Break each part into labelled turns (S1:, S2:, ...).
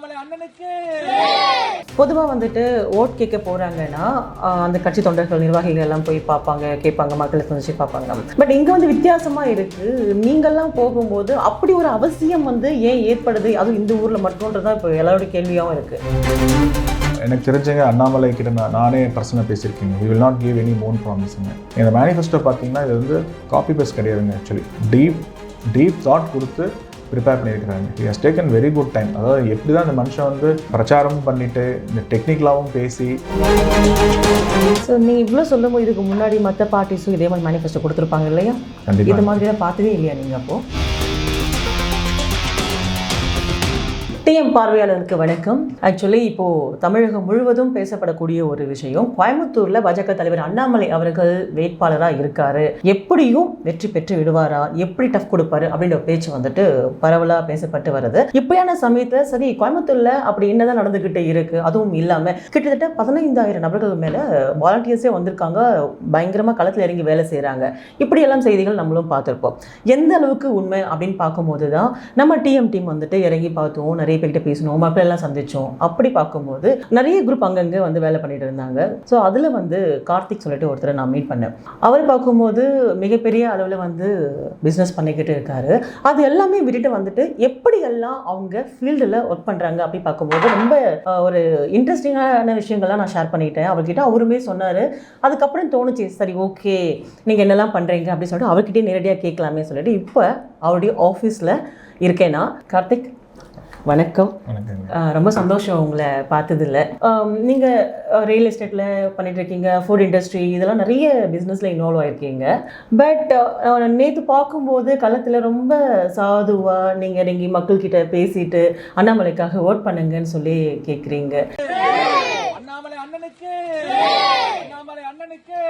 S1: அண்ணாமலை அண்ணனுக்கு.
S2: பொதுவாக வந்துட்டு ஓட் கேட்க போகிறாங்கன்னா அந்த கட்சி தொண்டர்கள் நிர்வாகிகள் எல்லாம் போய் பார்ப்பாங்க கேட்பாங்க மக்களை சந்திச்சு பார்ப்பாங்க. பட் இங்கே வந்து வித்தியாசமாக இருக்குது நீங்கள்லாம் போகும்போது அப்படி ஒரு அவசியம் வந்து ஏன் ஏற்படுது? அதுவும் இந்த ஊரில் மட்டும்ன்றது தான் இப்போ எல்லாரோட கேள்வியாகவும் இருக்குது
S3: எனக்கு தெரிஞ்சங்க அண்ணாமலை கிட்ட நான் நானே பர்சனாக பேசியிருக்கேங்க. We will not give any moon ப்ராமிஸுங்க இந்த மேனிஃபெஸ்டோ பார்த்தீங்கன்னா இது வந்து காப்பி பேஸ்ட் கிடையாதுங்க ஆக்சுவலி டீப் டீப் தாட் கொடுத்து ப்ரிப்பேர் பண்ணியிருக்கிறாங்க. He has taken very good time அதாவது எப்படி தான் இந்த மனுஷன் வந்து பிரச்சாரமும் பண்ணிட்டு இந்த டெக்னிக்கலாகவும் பேசி
S2: ஸோ நீங்கள் இவ்வளோ சொல்லும்போது இதுக்கு முன்னாடி மற்ற பார்ட்டிஸும் இதே மாதிரி மேனிஃபெஸ்டோ கொடுத்துருப்பாங்க இல்லையா? இது மாதிரிலாம் பார்த்ததே இல்லையா நீங்கள் அப்போது டிஎம் பார்வையாளருக்கு வணக்கம். ஆக்சுவலி இப்போது தமிழகம் முழுவதும் பேசப்படக்கூடிய ஒரு விஷயம் கோயம்புத்தூரில் பாஜக தலைவர் அண்ணாமலை அவர்கள் வேட்பாளராக இருக்கார். எப்படியும் வெற்றி பெற்று விடுவாரா? எப்படி டஃப் கொடுப்பாரு? அப்படின்ற பேச்சு வந்துட்டு பரவலாக பேசப்பட்டு வருது. இப்படியான சமயத்தில் சரி கோயம்புத்தூரில் அப்படி என்னதான் நடந்துக்கிட்டு இருக்குது அதுவும் இல்லாமல் கிட்டத்தட்ட பதினைந்தாயிரம் நபர்கள் மேலே வாலண்டியர்ஸே வந்திருக்காங்க. பயங்கரமாக களத்தில் இறங்கி வேலை செய்கிறாங்க இப்படியெல்லாம் செய்திகள் நம்மளும் பார்த்துருப்போம். எந்த அளவுக்கு உண்மை அப்படின்னு பார்க்கும்போது தான் நம்ம டிஎம் டீம் வந்துட்டு இறங்கி பார்த்தோம் நிறைய பேசணும் மக்கள் எல்லாம் சந்தித்தோம் அப்படி பார்க்கும்போது நிறைய குரூப் அங்கங்கே வந்து வேலை பண்ணிட்டு இருந்தாங்க. ஸோ அதில் வந்து கார்த்திக் சொல்லிட்டு ஒருத்தரை நான் மீட் பண்ணேன். அவர் பார்க்கும்போது மிகப்பெரிய அளவில் வந்து பிஸ்னஸ் பண்ணிக்கிட்டு இருக்காரு. அது எல்லாமே விட்டுட்டு வந்துட்டு எப்படியெல்லாம் அவங்க ஃபீல்டில் ஒர்க் பண்ணுறாங்க அப்படி பார்க்கும்போது ரொம்ப ஒரு இன்ட்ரெஸ்டிங்கான விஷயங்கள்லாம் நான் ஷேர் பண்ணிக்கிட்டேன் அவர்கிட்ட அவருமே சொன்னார். அதுக்கப்புறம் தோணுச்சு சரி ஓகே நீங்கள் என்னெல்லாம் பண்ணுறீங்க அப்படின்னு சொல்லிட்டு அவர்கிட்டே நேரடியாக கேட்கலாமே சொல்லிட்டு இப்போ அவருடைய ஆஃபீஸில் இருக்கேனா கார்த்திக் வணக்கம். ரொம்ப சந்தோஷம் உங்களை பார்த்ததில்ல. நீங்கள் ரியல் எஸ்டேட்டில் பண்ணிட்டு இருக்கீங்க ஃபுட் இண்டஸ்ட்ரி இதெல்லாம் நிறைய பிஸ்னஸில் இன்வால்வ் ஆயிருக்கீங்க. பட் நேற்று பார்க்கும்போது களத்தில் ரொம்ப சாதுவாக நீங்கள் இறங்கி மக்கள்கிட்ட பேசிட்டு அண்ணாமலைக்காக ஓட் பண்ணுங்கன்னு சொல்லி கேட்குறீங்க
S1: அண்ணாமலை அண்ணனுக்கு! அண்ணாமலை அண்ணனுக்கு!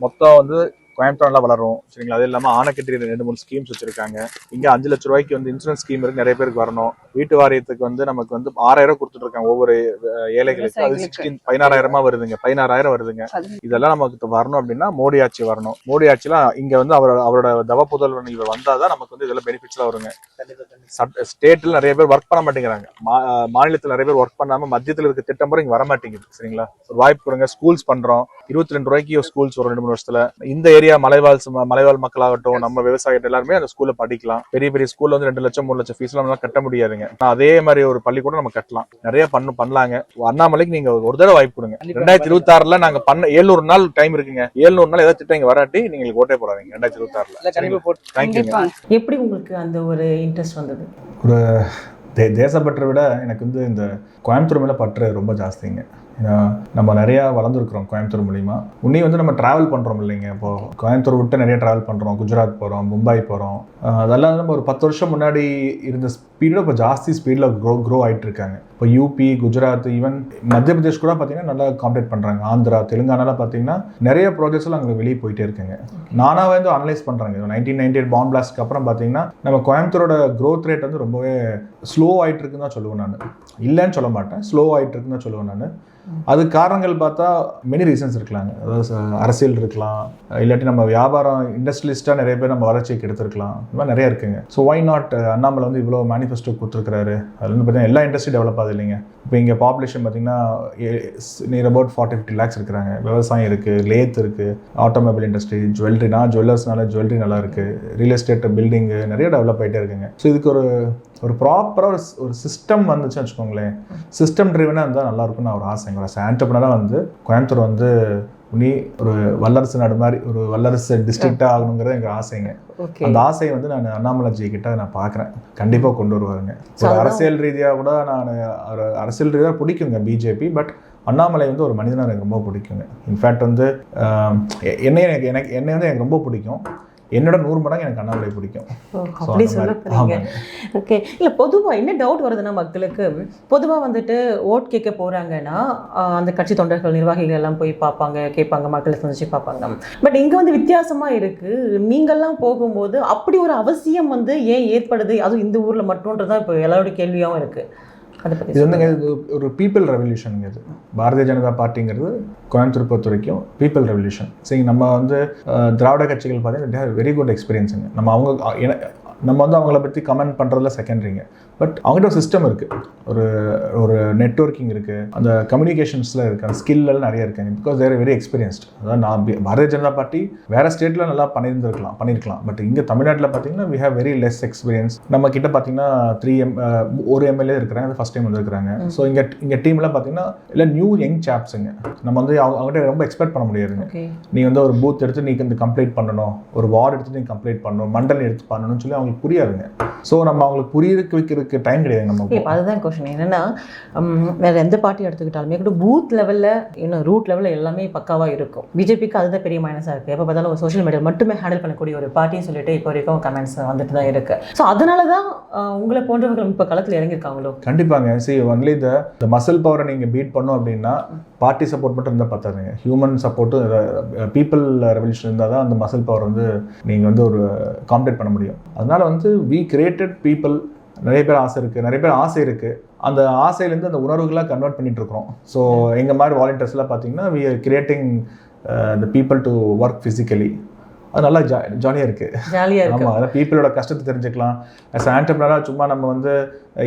S3: மொத்தம் வந்து கோயம்புத்தூர்ல வளரும். சரிங்களா? அது இல்லாமல் ஆணைக்கட்டி ரெண்டு மூணு ஸ்கீம்ஸ் வச்சிருக்காங்க. இங்க அஞ்சு லட்ச ரூபாய்க்கு வந்து இன்சூரன்ஸ் ஸ்கீம் இருக்கு. நிறைய பேருக்கு வரணும். வீட்டு வாரியத்துக்கு வந்து நமக்கு வந்து ஆறாயிரம் கொடுத்துட்டு இருக்காங்க ஒவ்வொரு ஏழைகளுக்கு. அது சிக்ஸ்டீன் பதினாறாயிரமா வருதுங்க. பதினாறாயிரம் வருதுங்க. இதெல்லாம் நமக்கு வரணும் அப்படின்னா மோடி ஆட்சி வரணும். மோடி ஆட்சியில இங்க வந்து அவரோட அவரோட தவ புதல்வன் இவர் வந்தாதான் நமக்கு வந்து இதெல்லாம் பெனிஃபிட்ஸ்லாம் வருங்க. ஸ்டேட்ல நிறைய பேர் ஒர்க் பண்ண மாட்டேங்கிறாங்க. மாநிலத்துல நிறைய பேர் ஒர்க் பண்ணாம மத்தியத்துல இருக்க திட்டம் பூரா இங்க வர மாட்டேங்குது சரிங்களா? ஒரு வாய்ப்பு கொடுங்க. ஸ்கூல்ஸ் பண்றோம். இருபத்தி ரெண்டு ரூபாய்க்கு ஸ்கூல்ஸ் ஒரு ரெண்டு மூணு வருஷத்துல. இந்த ஏரியா மலைவாழ் சம- மலைவாழ் மக்களாகட்டும் நம்ம விவசாயிகள் எல்லாருமே அந்த ஸ்கூல்ல படிக்கலாம். பெரிய பெரிய ஸ்கூல்ல வந்து ரெண்டு லட்சம் மூணு லட்சம் ஃபீஸ் எல்லாம் கட்ட முடியாதுங்க. அதே மாதிரி ஒரு பள்ளிக்கூடம் நம்ம கட்டலாம். நிறைய பண்ணு பண்ணலாங்க. அண்ணாமலைக்கு நீங்க ஒரு தடவை வாய்ப்பு கொடுங்க. ரெண்டாயிரத்தி இருபத்தி ஆறுல நாங்க பண்ண ஏழுநூறு நாள் டைம் இருக்குங்க. ஏழுநூறு நாள் ஏதாவது திட்டம் இங்க வராட்டி நீங்க ஓட்டே போடாதீங்க. ரெண்டாயிரத்தி இருபத்தி ஆறுல
S2: எப்படி உங்களுக்கு அந்த ஒரு இன்ட்ரெஸ்ட் வந்தது?
S3: ஒரு தே தேசப்பற்றை விட எனக்கு வந்து இந்த கோயம்புத்தூர் மேலே பற்று ரொம்ப ஜாஸ்திங்க. ஏன்னா நம்ம நிறையா வளர்ந்துருக்குறோம் கோயம்புத்தூர் மூலிமா உன்னி வந்து நம்ம ட்ராவல் பண்ணுறோம் இல்லைங்க. இப்போது கோயம்புத்தூர் விட்டு நிறைய ட்ராவல் பண்ணுறோம் குஜராத் போகிறோம் மும்பை போகிறோம் அதெல்லாம் நம்ம ஒரு பத்து வருஷம் முன்னாடி இருந்த ஸ்பீடில் இப்போ ஜாஸ்தி ஸ்பீடில் க்ரோ க்ரோ ஆகிட்டு இருக்காங்க. இப்போ யூபி குஜராத் ஈவன் மத்திய பிரதேஷ் கூட பார்த்தீங்கன்னா நல்லா காம்பேட் பண்ணுறாங்க ஆந்திரா தெலுங்கானாலாம் பார்த்தீங்கன்னா நிறைய ப்ராஜெக்ட்ஸ் எல்லாம் அங்கே வெளியே போயிட்டே இருக்குங்க. நானாக வந்து அனலைஸ் பண்ணுறாங்க நைன்டீன் நைன்டி எயிட் பாண்ட் பிளாஸ்ட்க்கு அப்புறம் பார்த்தீங்கன்னா நம்ம கோயம்புத்தூரோட க்ரோத் ரேட் வந்து ரொம்பவே ஸ்லோ ஆயிட்டு இருக்குன்னு தான் சொல்லுவேன் நான். இல்லைன்னு சொல்ல மாட்டேன். ஸ்லோ ஆயிட்டு இருக்குன்னு தான் சொல்லுவேன் நான். அது காரணங்கள் பார்த்தா மெனி ரீசன்ஸ் இருக்கலாங்க அதாவது அரசியல் இருக்கலாம். இல்லாட்டி நம்ம வியாபாரம் இண்டஸ்ட்ரியலிஸ்ட்டாக நிறைய பேர் நம்ம வளர்ச்சிக்கு எடுத்திருக்கலாம். இந்த மாதிரி நிறைய இருக்குங்க. ஸோ ஒய் நாட் அண்ணாமலை வந்து இவ்வளோ மேனிஃபெஸ்டோ கொடுத்துருக்காரு அதுல வந்து பார்த்தீங்கன்னா எல்லா இண்டஸ்ட்ரி டெவலப் ஆகுது. இல்லைங்க. இப்போ இங்கே பாப்புலேஷன் பார்த்தீங்கன்னா near about forty fifty lakhs இருக்கிறாங்க. விவசாயம் இருக்குது லேத் இருக்குது ஆட்டோமொபைல் இண்டஸ்ட்ரி ஜுவல்லரினா ஜுவல்லர்ஸ்னால ஜுவல்லரி நல்லா இருக்குது ரியல் எஸ்டேட் பில்டிங்கு நிறைய டெவலப் ஆகிட்டே இருக்குங்க. ஸோ இதுக்கு ஒரு ஒரு ப்ராப்பராக ஒரு ஒரு சிஸ்டம் வந்துச்சுன்னு வச்சுக்கோங்களேன். சிஸ்டம் ட்ரிவனாக இருந்தால் நல்லா இருக்கும்னு ஒரு ஆசை ஒரு ஆண்டர்பனராக வந்து கோயம்புத்தூர் வந்து உனி ஒரு வல்லரசு நாடு மாதிரி ஒரு வல்லரசு டிஸ்ட்ரிக்டாக ஆகணுங்கிறது எங்கள் ஆசைங்க. அந்த ஆசையை வந்து நான் அண்ணாமலை ஜி கிட்ட நான் பார்க்குறேன். கண்டிப்பாக கொண்டு வருவாருங்க. ஒரு அரசியல் ரீதியாக கூட நான் ஒரு அரசியல் ரீதியாக பிடிக்குங்க பிஜேபி பட் அண்ணாமலை வந்து ஒரு மனிதனாக எனக்கு ரொம்ப பிடிக்குங்க. இன்ஃபேக்ட் வந்து என்னை எனக்கு எனக்கு என்னை வந்து எனக்கு ரொம்ப பிடிக்கும். என்னோட நூறு மடங்கு எனக்கு அண்ணாமலை பிடிக்கும்.
S2: அப்படி சொல்ல
S3: ஆமாங்க.
S2: ஓகே. இல்லை பொதுவாக என்ன டவுட் வருதுன்னா மக்களுக்கு பொதுவாக வந்துட்டு ஓட் கேட்க போகிறாங்கன்னா அந்த கட்சி தொண்டர்கள் நிர்வாகிகள் எல்லாம் போய் பார்ப்பாங்க கேட்பாங்க மக்களை சந்திச்சு பார்ப்பாங்க. பட் இங்கே வந்து வித்தியாசமாக இருக்குது நீங்கள்லாம் போகும்போது அப்படி ஒரு அவசியம் வந்து ஏன் ஏற்படுது? அதுவும் இந்த ஊரில் மட்டும்ன்றது தான் இப்போ எல்லாரோட கேள்வியாகவும் இருக்குது
S3: இது வந்துங்க இது ஒரு பீப்புள் ரெவல்யூஷனுங்க இது. பாரதிய ஜனதா பார்ட்டிங்கிறது கோயம்புத்தூர் பொறுத்த வரைக்கும் பீப்புள் ரெவல்யூஷன் சரி நம்ம வந்து திராவிட கட்சிகள் பார்த்தீங்கன்னா வெரி குட் எக்ஸ்பீரியன்ஸுங்க நம்ம அவங்க நம்ம வந்து அவங்கள பற்றி கமெண்ட் பண்ணுறதுல செகண்டரிங்க பட் அவங்ககிட்ட ஒரு சிஸ்டம் இருக்குது ஒரு ஒரு நெட்வொர்க்கிங் இருக்குது அந்த கம்யூனிகேஷன்ஸில் இருக்குது அந்த எல்லாம் நிறைய இருக்காங்க பிகாஸ் தேர் வெரி எக்ஸ்பீரியன்ஸ்ட் அதாவது நான் பாரதிய ஜனதா பார்ட்டி வேறு ஸ்டேட்டில் நல்லா பண்ணியிருந்திருக்கலாம் பண்ணியிருக்கலாம். பட் இங்கே தமிழ்நாட்டில் பார்த்தீங்கன்னா we have very less experience நம்ம கிட்ட பார்த்தீங்கன்னா த்ரீ எம் ஒரு எம்எல்ஏ இருக்கிறாங்க. அது ஃபஸ்ட் டைம் வந்திருக்கிறாங்க. ஸோ இங்கே இங்கே டீமில் பார்த்தீங்கன்னா இல்லை நியூ யங் சாப்ஸுங்க நம்ம வந்து அவங்க அவங்ககிட்ட ரொம்ப எக்ஸ்பெக்ட் பண்ண முடியாதுங்க நீ வந்து ஒரு பூத் எடுத்து நீ இந்த கம்ப்ளீட் பண்ணணும். ஒரு வார்டு எடுத்து நீ கம்ப்ளீட் பண்ணணும். மண்டல் எடுத்து பண்ணணும்னு சொல்லி அவங்களுக்கு புரியாதுங்க. ஸோ நம்ம அவங்களுக்கு புரியறதுக்கு வைக்கிறதுக்கு டைம் கிடையாது நம்ம
S2: அதுதான் கொஷின் என்னன்னா வேற எந்த பார்ட்டி எடுத்துக்கிட்டாலுமே கூட பூத் லெவலில் இன்னும் ரூட் லெவலில் எல்லாமே பக்காவாக இருக்கும். பிஜேபிக்கு அதுதான் பெரிய மைனஸாக இருக்குது எப்போ பார்த்தாலும் ஒரு சோஷியல் மீடியா மட்டுமே ஹேண்டில் பண்ணக்கூடிய ஒரு பார்ட்டின்னு சொல்லிட்டு இப்போ வரைக்கும் கமெண்ட்ஸ் வந்துட்டு தான் இருக்கு. ஸோ அதனால தான் உங்களை போன்றவர்கள் இப்போ களத்தில் இறங்கியிருக்காங்களோ?
S3: கண்டிப்பாங்க. சி ஒன்லி இந்த மசில் பவரை நீங்கள் பீட் பண்ணோம் அப்படின்னா பார்ட்டி சப்போர்ட் மட்டும் இருந்தால் பார்த்தாதுங்க ஹியூமன் சப்போர்ட்டும் பீப்புள் ரெவல்யூஷன் இருந்தால் தான் அந்த மசில் பவர் வந்து நீங்கள் வந்து ஒரு காம்படேட் பண்ண முடியும். அதனால வந்து வி கிரியேட்டட் பீப்புள் நிறைய பேர் ஆசை இருக்குது நிறைய பேர் ஆசை இருக்குது அந்த ஆசையிலேருந்து அந்த உணர்வுகளாக கன்வெர்ட் பண்ணிட்டு இருக்கிறோம். ஸோ எங்கள் மாதிரி வாலண்டியர்ஸ்லாம் பார்த்தீங்கன்னா we are creating the people to work physically அது நல்லா ஜா ஜாலியாக இருக்குது
S2: ஜாலியாக
S3: ஆமாம் அதான் பீப்புளோட கஷ்டத்தை தெரிஞ்சுக்கலாம். அஸ் ஆண்டர்பிரனராக சும்மா நம்ம வந்து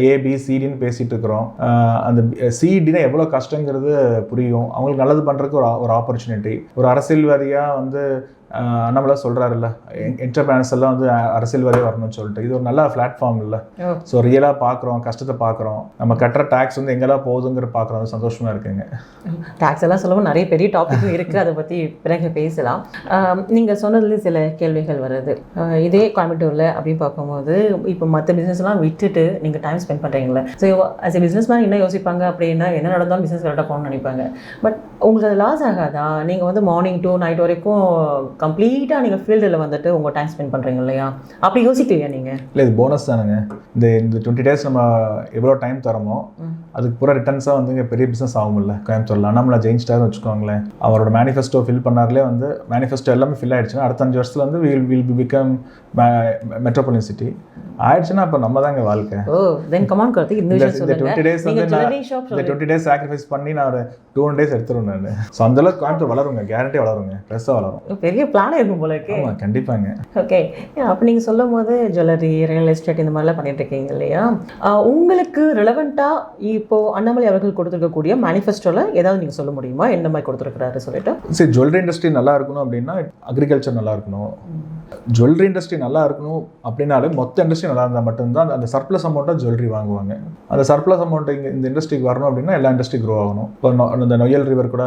S3: ஏபி சிடின்னு பேசிகிட்டு இருக்கிறோம். ஆஹ் அந்த சிடினா எவ்வளோ கஷ்டங்கிறது புரியும். அவங்களுக்கு நல்லது பண்ணுறதுக்கு ஒரு ஒரு ஆப்பர்ச்சுனிட்டி ஒரு அரசியல்வாதியாக வந்து அண்ணாமலை சொல்கிறாருல்ல என்டர்பிரனர்ஸ் எல்லாம் வந்து அரசியல்வாதியாக வரணும்னு சொல்லிட்டு. இது ஒரு நல்ல பிளாட்ஃபார்ம் இல்லை. ஸோ ரியலாக பார்க்குறோம் கஷ்டத்தை பார்க்குறோம் நம்ம கட்டுற டேக்ஸ் வந்து எங்கெல்லாம் போகுதுங்கிற பார்க்குறோம் சந்தோஷமாக இருக்குங்க.
S2: டாக்ஸ் எல்லாம் சொல்லவும் நிறைய பெரிய டாபிக்கும் இருக்குது அதை பற்றி பிறகு பேசலாம். நீங்கள் சொன்னதுல சில கேள்விகள் வருது. இதே கோயம்புத்தூரில் அப்படின்னு பார்க்கும்போது இப்போ மற்ற பிஸ்னஸ்லாம் விட்டுட்டு நீங்கள் time spend பண்ணுறீங்களே so as a business man என்ன யோசிப்பாங்க அப்படின்னா என்ன நடந்தாலும் பிஸ்னஸ் கரெக்டாக போகணும்னு நினைப்பாங்க. பட் உங்களுக்கு அது லாஸ் ஆகாதா? நீங்கள் வந்து மார்னிங் டு நைட் வரைக்கும் கம்ப்ளீட்டாக நீங்கள் ஃபீல்டில் வந்துட்டு உங்கள் டைம் ஸ்பெண்ட் பண்ணுறீங்க இல்லையா? அப்படி யோசிக்கலையா நீங்கள்
S3: இல்லை இது போனஸ் தானுங்க. இந்த இந்த டுவெண்ட்டி டேஸ் நம்ம எவ்வளோ டைம் தரமோ அதுக்கு பூரா ரிட்டர்ன்ஸாக வந்து பெரிய பிஸ்னஸ் ஆகும்ல கோயம்புத்தூரில். அண்ணாமலை ஜெயிச்சிட்டாருன்னு வச்சுக்கோங்களேன். அவரோட மேனிஃபெஸ்டோ ஃபில் பண்ணார்லே வந்து மேனிஃபெஸ்டோ எல்லாமே ஃபில் ஆயிடுச்சுன்னா அடுத்த அஞ்சு வருஷத்துல வந்து will will be become metropolitan city ஆயிடுச்சுன்னா அப்போ நம்ம தாங்க வாழ்க்கை.
S2: ஓ தென் கமான் கார்த்திக் இந்த
S3: டுவெண்ட்டி டேஸ் வந்து நான் இந்த டுவெண்ட்டி டேஸ் சாக்ரிஃபைஸ் பண்ணி நான் ஒரு டூ ஹண்ட்ரட் டேஸ் எடுத்துருவேன் நான். ஸோ அந்தளவுக்கு கோயம்புத்தூர் வளருங்க கேரண்டி வளருங்க ப்ளஸ்ஸாக வளரும்.
S2: பெரிய பிளானே இருக்கும் போல இருக்கு.
S3: ஆமாம் கண்டிப்பாங்க.
S2: ஓகே அப்போ நீங்கள் சொல்லும் போது ஜுவல்லரி ரியல் எஸ்டேட் இந்த மாதிரிலாம் பண்ணிட்டு இருக்கீங்க இல்லையா? உங்களுக்கு ரிலவெண்ட்டாக இப்போ அண்ணாமலை அவர்கள் கொடுத்துருக்கக்கூடிய மேனிஃபெஸ்டோவில் ஏதாவது நீங்கள் சொல்ல முடியுமா? என்ன மாதிரி கொடுத்துருக்குறாரு சொல்லிட்டு?
S3: சரி ஜுவல்லரி இண்டஸ்ட்ரி நல்லா இருக்கணும் அப்படின்னா அக்ரிகல்ச்சர் நல்லா இருக்கணும். ஜுவல்லரி இண்டஸ்ட்ரி நல்லா இருக்கணும் அப்படின்னாலே மொத்த இண்டஸ்ட்ரி நல்லா இருந்தால் மட்டும்தான் அந்த சர்ப்ளஸ் அமௌண்ட்டாக ஜுவல்லரி வாங்குவாங்க. அந்த சர்ப்ளஸ் அமௌண்ட் இங்கே இந்த இண்டஸ்ட்ரிக்கு வரணும் அப்படின்னா எல்லா இண்டஸ்ட்ரி க்ரோ ஆகணும். இப்போ அந்த நொயல் ரிவர் கூட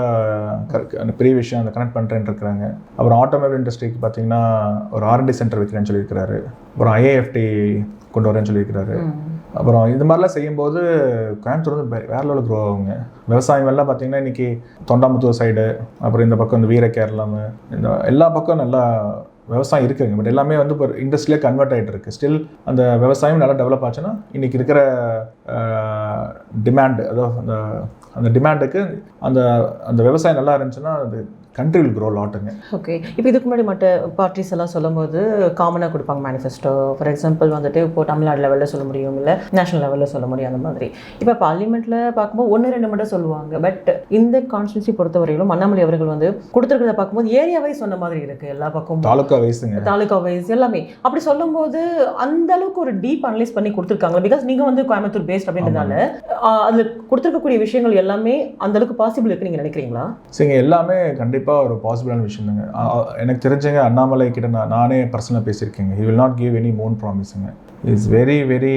S3: அந்த பெரிய விஷயம் அந்த கனெக்ட் பண்ணுறேன்னு இருக்கிறாங்க. அப்புறம் ஆட்டோமொபைல் இண்டஸ்ட்ரிக்கு பார்த்தீங்கன்னா ஒரு ஆர்என்டி சென்டர் வைக்கிறேன்னு சொல்லியிருக்கிறாரு. அப்புறம் ஐஏஎஃப்டி கொண்டு வரேன்னு சொல்லியிருக்கிறாரு. அப்புறம் இது மாதிரிலாம் செய்யும்போது கோயம்புத்தூர் வந்து வேற லெவலில் க்ரோ ஆகுங்க. விவசாயம் எல்லாம் பார்த்தீங்கன்னா இன்னைக்கு தொண்டாமுத்தூர் சைடு அப்புறம் இந்த பக்கம் இந்த வீர கேரளம் இந்த எல்லா பக்கம் நல்லா விவசாயம் இருக்குதுங்க. பட் எல்லாமே வந்து இப்போ இண்டஸ்ட்ரியிலே கன்வெர்ட் ஆகிட்டு இருக்கு ஸ்டில் அந்த விவசாயம் நல்லா டெவலப் ஆச்சுன்னா இன்றைக்கி இருக்கிற டிமாண்டு அதோ அந்த அந்த டிமாண்டுக்கு அந்த அந்த விவசாயம் நல்லா இருந்துச்சுன்னா அது கண்ட்ரி வில் க்ரோ லாட்டுங்க
S2: ஓகே இப்போ இதுக்கு முன்னாடி மற்ற பார்ட்டிஸ் எல்லாம் சொல்லும்போது காமனாக கொடுப்பாங்க மேனிஃபெஸ்டோ ஃபார் எக்ஸாம்பிள் வந்துட்டு இப்போ தமிழ்நாடு லெவலில் சொல்ல முடியும் இல்லை நேஷனல் லெவலில் சொல்ல முடியும் அந்த மாதிரி. இப்போ பார்லிமெண்ட்டில் பார்க்கும்போது ஒன்று ரெண்டு மட்டும் சொல்லுவாங்க. பட் இந்த கான்ஸ்டியூன்சி பொறுத்தவரையிலும் அண்ணாமலை அவர்கள் வந்து கொடுத்துருக்கிறத பார்க்கும்போது ஏரியா வைஸ் சொன்ன மாதிரி இருக்குது எல்லா பக்கமும்
S3: தாலுக்கா வயசுங்க
S2: தாலுகா வைஸ் எல்லாமே. அப்படி சொல்லும்போது அந்த அளவுக்கு ஒரு டீப் அனலைஸ் பண்ணி கொடுத்துருக்காங்க. பிகாஸ் நீங்க வந்து கோயம்புத்தூர் பேஸ்ட் அப்படின்றதால ஆஹ் அதுல கொடுத்துருக்கக்கூடிய விஷயங்கள் எல்லாமே அந்த அளவுக்கு பாசிபிள் இருக்கு நீங்க நினைக்கிறீங்களா?
S3: சரிங்க எல்லாமே கண்டிப்பாக கண்டிப்பாக ஒரு பாசிபிளான விஷயம் தாங்க எனக்கு தெரிஞ்சங்க அண்ணாமலை கிட்ட நான் நானே பர்சனலாக பேசியிருக்கேங்க. He will not give any moon ப்ராமிஸுங்க is very very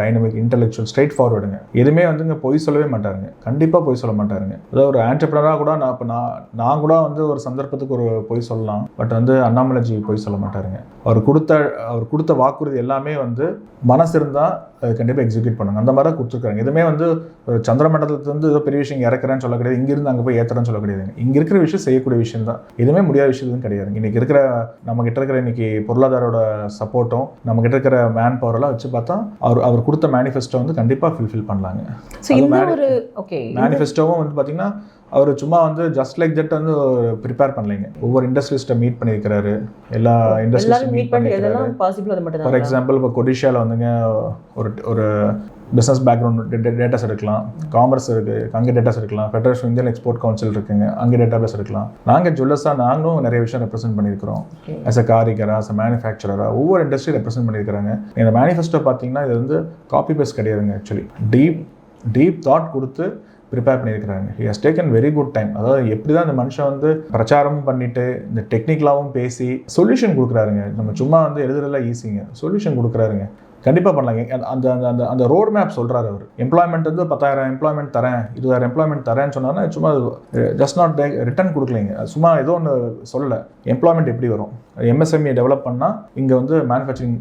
S3: dynamic intellectual straight ஃபார்வர்டுங்க எதுவுமே வந்துங்க பொய் சொல்லவே மாட்டாருங்க. கண்டிப்பாக பொய் சொல்ல மாட்டாருங்க. அதாவது ஒரு ஆண்டர்பிரனராக கூட நான் இப்போ நான் நான் கூட வந்து ஒரு சந்தர்ப்பத்துக்கு ஒரு பொய் சொல்லலாம். பட் வந்து அண்ணாமலைஜி பொய் சொல்ல மாட்டாருங்க. அவர் கொடுத்த அவர் கொடுத்த வாக்குறுதி எல்லாமே வந்து மனசு இருந்தால் கண்டிப்பாக எக்ஸிக்யூட் பண்ணுங்க. அந்த மாதிரி தான் கொடுத்துருக்காங்க. எதுவுமே வந்து ஒரு சந்திரமண்டலத்துலேருந்து ஏதோ பெரிய விஷயம் இறக்குறேன்னு சொல்ல கிடையாது. இங்கிருந்து அங்கே போய் ஏற்றுறேன்னு சொல்ல கிடையாதுங்க இங்கே இருக்கிற விஷயம் செய்யக்கூடிய விஷயம் தான் எதுவுமே முடியாத விஷயம் கிடையாது. இன்னைக்கு இருக்கிற நம்ம கிட்ட இருக்கிற இன்னைக்கு பொருளாதாரோட சப்போர்ட்டும் நம்ம கிட்ட இருக்கிற மேன் பவர் எல்லாம் வச்சு பார்த்தா அவர் அவர் கொடுத்த மேனிஃபெஸ்டோ வந்து கண்டிப்பாக ஃபுல்ஃபில் பண்ணலாங்க. அது மேனிஃபெஸ்டோவும் வந்து பார்த்தீங்கன்னா அவர் சும்மா வந்து ஜஸ்ட் லைக் தட் வந்து ப்ரிப்பேர் பண்ணலைங்க. ஒவ்வொரு இண்டஸ்ட்ரிஸ்ட்டை மீட் பண்ணியிருக்கிறாரு. எல்லா இண்டஸ்ட்ரிஸ்டும்
S2: எல்லாரும்
S3: மீட்
S2: மீட் பண்ணி
S3: பண்ணியிருக்காரு ஃபார் எக்ஸாம்பிள் இப்போ கொடிஷியாவில் வந்துங்க ஒரு ஒரு பிஸ்னஸ் பேக்ரவுண்ட் டேட்டாஸ் எடுக்கலாம். காமர்ஸ் இருக்குது அங்கே டேட்டாஸ் எடுக்கலாம். ஃபெடரேஷன் இந்தியன் எக்ஸ்போர்ட் கவுன்சில் இருக்குங்க அங்கே டேட்டாபேஸ் எடுக்கலாம். நாங்கள் ஜுவல்லர்ஸாக நாங்களும் நிறைய விஷயம் ரெப்ரசென்ட் பண்ணியிருக்கிறோம். ஆஸ் அ காரிகரா ஆஸ் அ மேனுஃபேக்சரரா ஒவ்வொரு இண்டஸ்ட்ரி ரெப்ரசென்ட் பண்ணியிருக்கிறாங்க. இந்த மேனிஃபெஸ்டோ பார்த்தீங்கன்னா இது வந்து காப்பி பேஸ்ட் கிடையாதுங்க ஆக்சுவலி டீப் டீப் தாட் கொடுத்து ப்ரிப்பேர் பண்ணியிருக்கிறாங்க. He has taken very good time அதாவது எப்படி தான் இந்த மனுஷன் வந்து பிரச்சாரமும் பண்ணிட்டு இந்த டெக்னிக்கலாகவும் பேசி சொல்யூஷன் கொடுக்குறாருங்க. நம்ம சும்மா வந்து எழுதுறதுல ஈஸிங்க சொல்யூஷன் கொடுக்குறாருங்க. கண்டிப்பாக பண்ணலாங்க அந்த- அந்த அந்த அந்த அந்த மேப் சொல்கிறார் அவர். எம்ப்ளாய்மெண்ட் வந்து பத்தாயிரம் எம்ப்ளாய்மெண்ட் தரேன் இருபதாயிரம் எம்ப்ளாய்மெண்ட் தரேன்னு சொன்னாங்கன்னா சும்மா ஜஸ்ட் நாட் ரிட்டர்ன் கொடுக்கலைங்க. சும்மா ஏதோ ஒன்று சொல்லலை. எம்ப்ளாய்மெண்ட் எப்படி வரும்? எம்எஸ்எம்இ டெவலப் பண்ணால் இங்கே வந்து மேனுஃபேக்சரிங்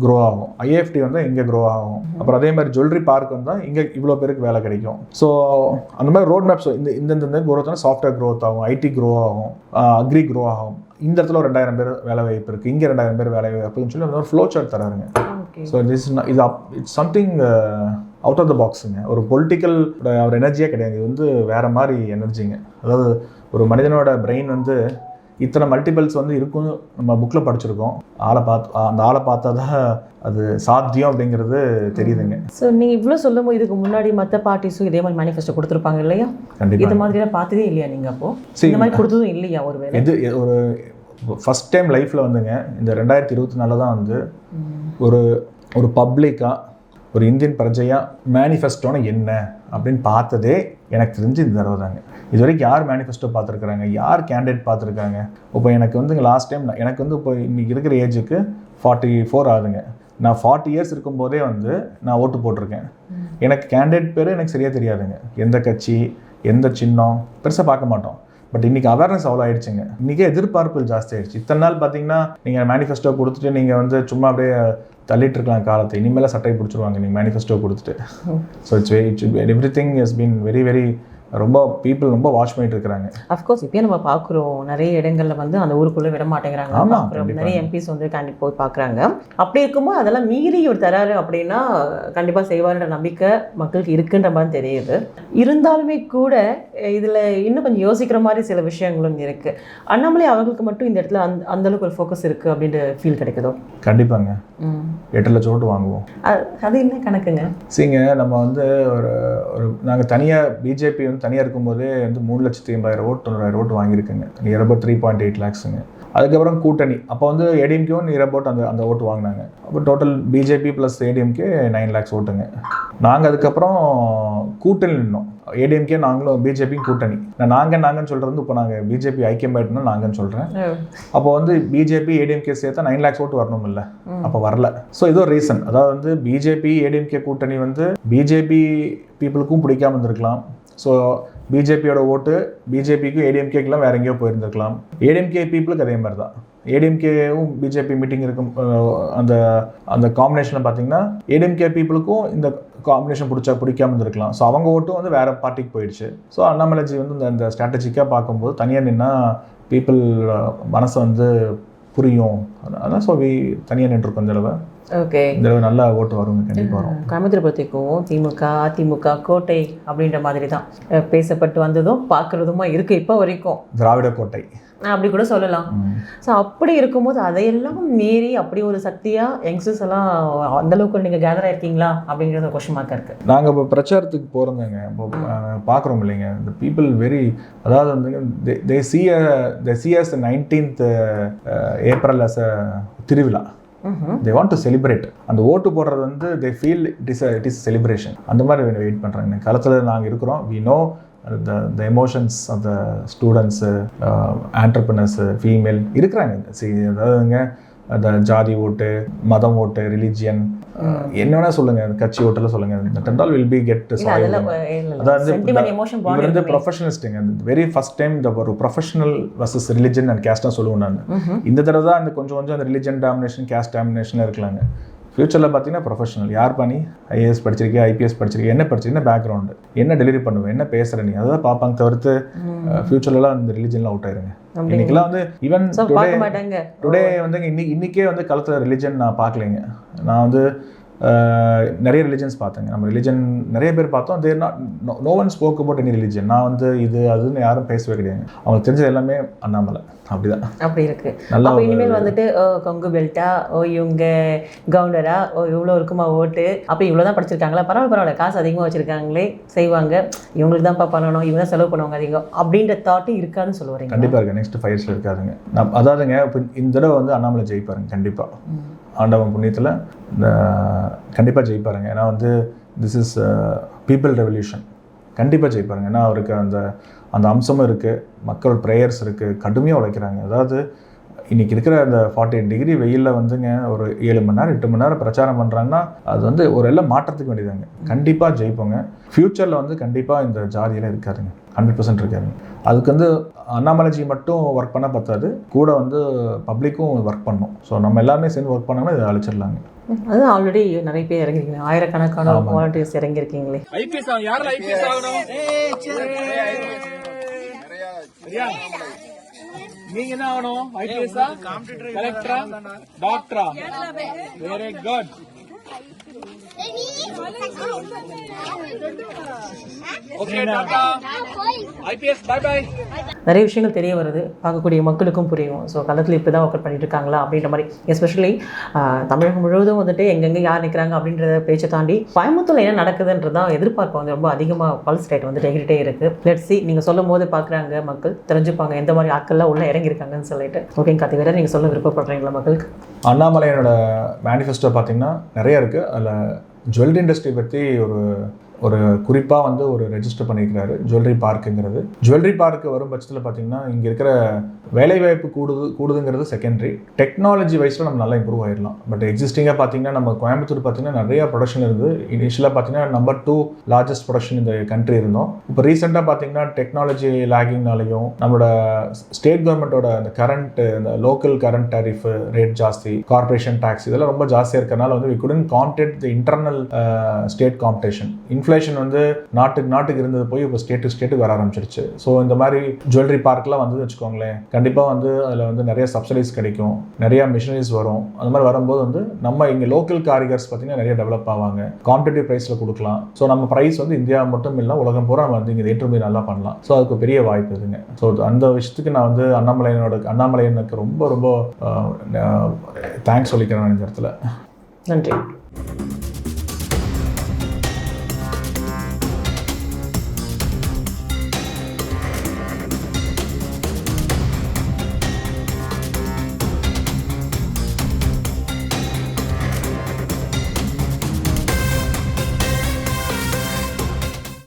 S3: க்ரோ ஆகும். ஐஎஃப்டி வந்து இங்கே க்ரோ ஆகும். அப்புறம் அதே மாதிரி ஜுவல்லரி பார்க் வந்தால் இங்கே இவ்வளோ பேருக்கு வேலை கிடைக்கும். ஸோ அந்த மாதிரி ரோட் மேப்ஸ் இந்த இந்த இந்த சாஃப்ட்வேர் க்ரோத் ஆகும் ஐடி க்ரோ ஆகும் அக்ரி க்ரோ ஆகும். இந்த இடத்துல ஒரு ரெண்டாயிரம் பேர் வேலை வாய்ப்பு இருக்குது இங்கே ரெண்டாயிரம் பேர் வேலை வாய்ப்புன்னு சொல்லி ஒரு ஃப்ளோ சார்ட் தராருங்க. ஸோ திஸ் இது it's something out of the பாக்ஸுங்க ஒரு பொலிட்டிக்கல் ஒரு எனர்ஜியே கிடையாது. இது வந்து வேற மாதிரி எனர்ஜிங்க அதாவது ஒரு மனிதனோட பிரெயின் வந்து இத்தனை மல்டிபிள்ஸ் வந்து இருக்கும் நம்ம புக்கில் படிச்சிருக்கோம். ஆளை பார்த்து அந்த ஆளை பார்த்தா தான் அது சாத்தியம் அப்படிங்கிறது தெரியுதுங்க.
S2: ஸோ நீங்கள் இவ்வளோ சொல்லும்போது இதுக்கு முன்னாடி மற்ற பார்ட்டிஸும் இதே மாதிரி மேனிஃபெஸ்டோ கொடுத்துருப்பாங்க இல்லையா? இது
S3: கண்டிப்பாக
S2: மாதிரிலாம் பார்த்ததே இல்லையா நீங்கள் அப்போ?
S3: See,
S2: இந்த மாதிரி கொடுத்ததும் இல்லையா ஒரு
S3: எ- ஒரு ஃபஸ்ட் டைம் லைஃப்பில் வந்துங்க இந்த ரெண்டாயிரத்தி இருபத்தி நாலில் தான் வந்து ஒரு ஒரு பப்ளிக்காக ஒரு இந்தியன் பிரஜையாக மேனிஃபெஸ்டோன்னு என்ன அப்படின்னு பார்த்ததே எனக்கு தெரிஞ்சு இந்த தடவை தாங்க. இது வரைக்கும் யார் மேனிஃபெஸ்டோ பார்த்துருக்குறாங்க? யார் கேண்டிடேட் பார்த்துருக்காங்க? இப்போ எனக்கு வந்து லாஸ்ட் டைம் எனக்கு வந்து இப்போ இன்னைக்கு இருக்கிற ஏஜுக்கு ஃபார்ட்டி ஃபோர் ஆகுதுங்க. நான் ஃபார்ட்டி இயர்ஸ் இருக்கும்போதே வந்து நான் ஓட்டு போட்டிருக்கேன். எனக்கு கேண்டிடேட் பேர் எனக்கு சரியாக தெரியாதுங்க. எந்த கட்சி எந்த சின்னம் பெருசாக பார்க்க மாட்டோம். பட் இன்னைக்கு அவேர்னஸ் அவ்வளோ ஆயிடுச்சுங்க இன்னைக்கு எதிர்பார்ப்புகள் ஜாஸ்தி ஆயிடுச்சு இத்தனை நாள் பார்த்தீங்கன்னா நீங்கள் மேனிஃபெஸ்டோ கொடுத்துட்டு நீங்கள் வந்து சும்மா அப்படியே தள்ளிட்டு இருக்கலாம் காலத்தை. இனிமேல சட்டை பிடிச்சிருவாங்க. நீங்கள் மேனிஃபெஸ்டோ கொடுத்துட்டு. So it's very it's everything is been very very ரொம்ப பீப்புள் ரொம்ப வாட்ச் பண்ணிட்டு இருக்கிறாங்க
S2: அஃப்கோர்ஸ் இப்பயே நம்ம பார்க்குறோம். நிறைய இடங்கள்ல வந்து அந்த ஊருக்குள்ளே விட மாட்டேங்கிறாங்க. நிறைய எம்பிஸ் வந்து கேண்டிடேட் போய் பார்க்குறாங்க. அப்படி இருக்கும்போது அதெல்லாம் மீறி ஒரு தராரு அப்படின்னா கண்டிப்பாக செய்வார்ன்ற நம்பிக்கை மக்களுக்கு இருக்குன்ற மாதிரி தெரியுது. இருந்தாலுமே கூட இதில் இன்னும் கொஞ்சம் யோசிக்கிற மாதிரி சில விஷயங்களும் இருக்கு. அண்ணாமலை அவர்களுக்கு மட்டும் இந்த இடத்துல அந்த அந்த அளவுக்கு ஒரு ஃபோக்கஸ் இருக்கு அப்படின்ற ஃபீல் கிடைக்குதோ?
S3: கண்டிப்பாங்க. எட்டு லட்சம் ஓட்டு வாங்குவோம்.
S2: அது அது என்ன கணக்குங்க?
S3: சரிங்க நம்ம வந்து ஒரு ஒரு நாங்கள் தனியாக பிஜேபி வந்து தனியாக இருக்கும்போதே வந்து மூணு லட்சத்தி எண்பதாயிரம் ஓட்டு தொண்ணூறாயிரம் ஓட்டு வாங்கியிருக்குங்க. Near about three point eight லேக்ஸுங்க அதுக்கப்புறம் கூட்டணி. அப்போ வந்து ஏடிஎம்கேவும் நியர் அபவுட் அந்த அந்த ஓட்டு வாங்கினாங்க. அப்போ total BJP plus ADMK nine lakhs ஓட்டுங்க. நாங்கள் அதுக்கப்புறம் கூட்டணி நின்னோம். ஏடிஎம்கே நாங்களும் பிஜேபியும் கூட்டணி. நான் நாங்கள் நாங்கன்னு சொல்கிறது வந்து இப்போ நாங்கள் பிஜேபி ஐக்கியமாயிட்டோம்னா நாங்கன்னு சொல்கிறேன் அப்போ வந்து பிஜேபி ஏடிஎம்கே சேர்த்தா நைன் லேக்ஸ் ஓட்டு வரணும் இல்லை அப்போ வரல. ஸோ இது ரீசன் அதாவது வந்து பிஜேபி ஏடிஎம்கே கூட்டணி வந்து பிஜேபி பீப்புளுக்கும் பிடிக்காம இருந்திருக்கலாம். ஸோ பிஜேபியோட ஓட்டு பிஜேபிக்கும் ஏடிஎம்கேக்கெலாம் வேற எங்கேயோ போயிருந்திருக்கலாம். ஏடிஎம்கே பீப்புளுக்கு அதே மாதிரி தான். ஏடிஎம்கேவும் பிஜேபி மீட்டிங் இருக்கும் அந்த அந்த காம்பினேஷனில் பார்த்தீங்கன்னா ஏடிஎம்கே பீப்புளுக்கும் இந்த காம்பினேஷன் பிடிச்சா பிடிக்காம இருந்திருக்கலாம். ஸோ அவங்க ஓட்டும் வந்து வேற பார்ட்டிக்கு போயிடுச்சு. ஸோ அண்ணாமலைஜி வந்து இந்த இந்த ஸ்ட்ராட்டஜிக்காக பார்க்கும்போது தனியாக நின்னா பீப்புள் மனசை வந்து புரியும். அதான் ஸோ வி தனியாக நின்றுருக்கோம் இந்த தடவை.
S2: ஓகே
S3: இந்த தடவை நல்லா ஓட்டு வருங்க கண்டிப்பாக வரும்.
S2: கோயம்புத்தூர் திமுக அதிமுக கோட்டை அப்படின்ற மாதிரி தான் பேசப்பட்டு வந்ததும் பார்க்குறதுமா இருக்கு இப்போ வரைக்கும்.
S3: திராவிட கோட்டை.
S2: அப்படி கூட சொல்லலாம். ஸோ அப்படி இருக்கும்போது அதையெல்லாம் மீறி அப்படி ஒரு சக்தியாக யங்ஸ்டர்ஸ் எல்லாம் அந்த அளவுக்கு நீங்கள் கேதர் ஆயிருக்கீங்களா? அப்படிங்கிறது கொஷின் மார்க்காக இருக்கு.
S3: நாங்கள் இப்போ பிரச்சாரத்துக்கு போகிறோங்க இப்போ பார்க்குறோம் இல்லைங்க. இந்த பீப்புள் வெரி அதாவது வந்து they see they see as nineteenth April as a thiruvizha. They want to celebrate அந்த ஓட்டு போடுறது வந்து they feel it is it is celebration அந்த மாதிரி வெயிட் பண்ணுறாங்க களத்தில் நாங்கள் இருக்கிறோம். We know the the emotions of the students entrepreneurs female இருக்கிறாங்க. சி அதாவதுங்க அந்த ஜாதி ஓட்டு மதம் ஓட்டு ரிலிஜியன் என்ன வேணா சொல்லுங்க கட்சி ஓட்டெல்லாம் சொல்லுங்க. ஆல் வில் பி கெட் அதாவது இவர் வந்து ப்ரொஃபஷனலிஸ்ட்டுங்க வெரி ஃபர்ஸ்ட் டைம் இந்த ஒரு ப்ரொஃபஷனல் வர்சஸ் ரிலிஜன் அண்ட் கேஸ்ட்டாக சொல்லுவேன் நான். இந்த தடவை தான் அந்த கொஞ்சம் கொஞ்சம் அந்த ரிலிஜன் டாமினேஷன் கேஸ்ட் டாமினேஷன் இருக்கலாங்க. ஃபியூச்சரில் பார்த்தீங்கன்னா ப்ரொஃபஷனல் யார் பண்ணி ஐஏஎஸ் படிச்சிருக்கேன் ஐபிஎஸ் படிச்சிருக்கேன் என்ன படிச்சிருக்கேன் பேக்ரவுண்டு என்ன டெலிவரி பண்ணுவேன் என்ன பேசுகிற நீ? அதான் பார்ப்பாங்க தவிர்த்து ஃபியூச்சர்லாம் அந்த ரிலிஜன்லாம் அவுட் ஆயிருங்க. இன்னைக்கெல்லாம் வந்து ஈவன்
S2: மாட்டாங்க.
S3: டுடே வந்து இன்னைக்கு இன்னைக்கே வந்து களத்தில் ரிலிஜன் நான் பார்க்கலைங்க. நான் வந்து நிறைய ரிலிஜன்ஸ் பார்த்தேங்க. நம்ம ரிலிஜன் நிறைய பேர் பார்த்தோம். They're not no one spoke about any religion நான் வந்து இது அதுன்னு யாரும் பேசவே கிடையாது. அவங்களுக்கு தெரிஞ்சது எல்லாமே அண்ணாமலை. அப்படிதான்.
S2: அப்படி இருக்கு.
S3: நல்லா
S2: இனிமேல் வந்துட்டு ஓ கொங்கு பெல்ட்டா ஓ இவங்க கவுண்டரா ஓ இவ்வளோ இருக்குமா ஓட்டு அப்போ இவ்வளோ தான் படிச்சிருக்காங்களா? பரவாயில்ல பரவாயில்ல. காசு அதிகமாக வச்சிருக்காங்களே செய்வாங்க. இவங்களுக்கு தான்ப்பா பண்ணணும். இவங்க தான் செலவு பண்ணுவாங்க அதிகம். அப்படின்ற தாட்டு இருக்காதுன்னு சொல்ல வரீங்க
S3: கண்டிப்பாக இருக்கு. நெக்ஸ்ட் ஃபைவ் இயர்ஸில் இருக்காதுங்க. நான் அதாவதுங்க இப்போ இந்த தடவை வந்து அண்ணாமலை ஜெயிப்பாருங்க கண்டிப்பாக ஆண்டவன் புண்ணியத்தில் கண்டிப்பாக ஜெயிப்பாருங்க. ஏன்னா வந்து திஸ் இஸ் பீப்புள் ரெவல்யூஷன் கண்டிப்பாக ஜெயிப்பாருங்க. ஏன்னா அவருக்கு அந்த அந்த அம்சமும் இருக்குது மக்கள் ப்ரேயர்ஸ் இருக்குது கடுமையாக உழைக்கிறாங்க. அதாவது இன்னைக்கு இருக்கிற அந்த ஃபார்ட்டி எயிட் டிகிரி வெயிலில் வந்துங்க ஒரு ஏழு மணி நேரம் எட்டு மணி நேரம் பிரச்சாரம் பண்ணுறாங்கன்னா அது வந்து ஒரு எல்லாம் மாற்றத்துக்கு வேண்டியதாங்க கண்டிப்பாக ஜெயிப்போங்க. ஃப்யூச்சரில் வந்து கண்டிப்பாக இந்த ஜாதியெல்லாம் இருக்காருங்க ஹண்ட்ரட் பர்சன்ட் இருக்காருங்க அதுக்கு வந்து அண்ணாமலைஜி மட்டும் ஒர்க் பண்ண பத்தாது. கூட வந்து பப்ளிக்கும் ஒர்க் பண்ணணும் ஸோ நம்ம எல்லாருமே சேர்ந்து ஒர்க் பண்ணோம்னா இதை அழிச்சிடலாங்க.
S2: அது ஆல்ரெடி நிறைய பேர் இறங்கிருக்கீங்க. ஆயிரக்கணக்கான. வாலண்டியர்ஸ் இறங்கியிருக்கீங்களே
S1: ஐபிஎஸ் யாரில் ஐபிஎஸ் ஆகணும்? சரியா நீங்க என்ன ஆகணும்? ஐபிஎஸ்ஆ கலெக்டரா டாக்டரா very good okay IPS bye bye
S2: நிறைய விஷயங்கள் தெரிய வருது. பார்க்கக்கூடிய மக்களுக்கும் புரியும். ஸோ களத்தில் இப்படி தான் ஒர்க் பண்ணிட்டு இருக்காங்களா அப்படின்ற மாதிரி. எஸ்பெஷலி தமிழகம் முழுவதும் வந்துட்டு எங்கெங்கே யார் நிற்கிறாங்க அப்படின்றத பேச்சை தாண்டி கோயம்புத்தூரில் என்ன நடக்குதுன்றதான் எதிர்பார்ப்பு வந்து ரொம்ப அதிகமாக பல்ஸ் ரேட் வந்து டெகிரிட்டே இருக்குது லெட்ஸி நீங்கள் சொல்லும் போது பார்க்குறாங்க மக்கள் தெரிஞ்சுப்பாங்க எந்த மாதிரி ஆட்கள்லாம் உள்ளே இறங்கியிருக்காங்கன்னு சொல்லிட்டு. ஓகேங்க கத்தி வேற நீங்கள் சொல்ல விருப்பப்படுறீங்களா மக்களுக்கு?
S3: அண்ணாமலையனோட மேனிஃபெஸ்டோ பார்த்தீங்கன்னா நிறைய இருக்குது அதில் ஜுவல்லரி இண்டஸ்ட்ரி பற்றி ஒரு ஒரு குறிப்பாக வந்து ஒரு ரெஜிஸ்டர் பண்ணியிருக்கிறாரு ஜுவல்லரி பார்க்குங்கிறது ஜுவல்லரி பார்க் வரும் பட்சத்தில் பார்த்தீங்கன்னா இங்கே இருக்கிற வேலைவாய்ப்பு கூடுது கூடுதுங்கிறது செகண்டரி டெக்னாலஜி வைஸில் நம்ம நல்லா இம்ப்ரூவ் ஆயிடலாம் பட் எக்ஸிஸ்டிங்காக பார்த்தீங்கன்னா நம்ம கோயம்புத்தூர் பார்த்தீங்கன்னா நிறைய ப்ரொடக்ஷன் இருந்து இனிஷியலாக பார்த்தீங்கன்னா நம்பர் டூ லார்ஜஸ்ட் ப்ரொடக்ஷன் இந்த கண்ட்ரி இருந்தோம். இப்போ ரீசெண்டாக பார்த்தீங்கன்னா டெக்னாலஜி லேகிங்னாலையும் நம்மளோட ஸ்டேட் கவர்மெண்ட்டோட அந்த கரண்ட் இந்த லோக்கல் கரண்ட் டேரிஃப் ரேட் ஜாஸ்தி கார்பரேஷன் டேக்ஸ் இதெல்லாம் ரொம்ப ஜாஸ்தியாக இருக்கிறனால வந்து we couldn't compete the internal state competition inflation வந்து நாட்டுக்கு நாட்டுக்கு இருந்தது போய் இப்போ ஸ்டேட்டு ஸ்டேட்டுக்கு வர ஆரம்பிச்சிருச்சு. ஸோ இந்த மாதிரி ஜுவல்லரி பார்க்லாம் வந்து வச்சுக்கோங்களேன் கண்டிப்பாக வந்து அதில் வந்து நிறைய சப்சிடைஸ் கிடைக்கும். நிறைய மிஷினரிஸ் வரும். அந்த மாதிரி வரும்போது வந்து நம்ம இங்கே லோக்கல் காரிகர்ஸ் பார்த்தீங்கன்னா நிறைய டெவலப் ஆவாங்க. காம்படிட்டிவ் ப்ரைஸில் கொடுக்கலாம். ஸோ நம்ம ப்ரைஸ் வந்து இந்தியா மட்டும் இல்லை உலகம் பூரா நம்ம வந்து இங்கே ஏற்றுமதி நல்லா பண்ணலாம். ஸோ அதுக்கு பெரிய வாய்ப்பு இருக்குங்க ஸோ அந்த விஷயத்துக்கு நான் வந்து அண்ணாமலையனோட அண்ணாமலையனுக்கு ரொம்ப ரொம்ப தேங்க்ஸ் சொல்லிக்கிறேன் இந்த இடத்துல.
S2: நன்றி.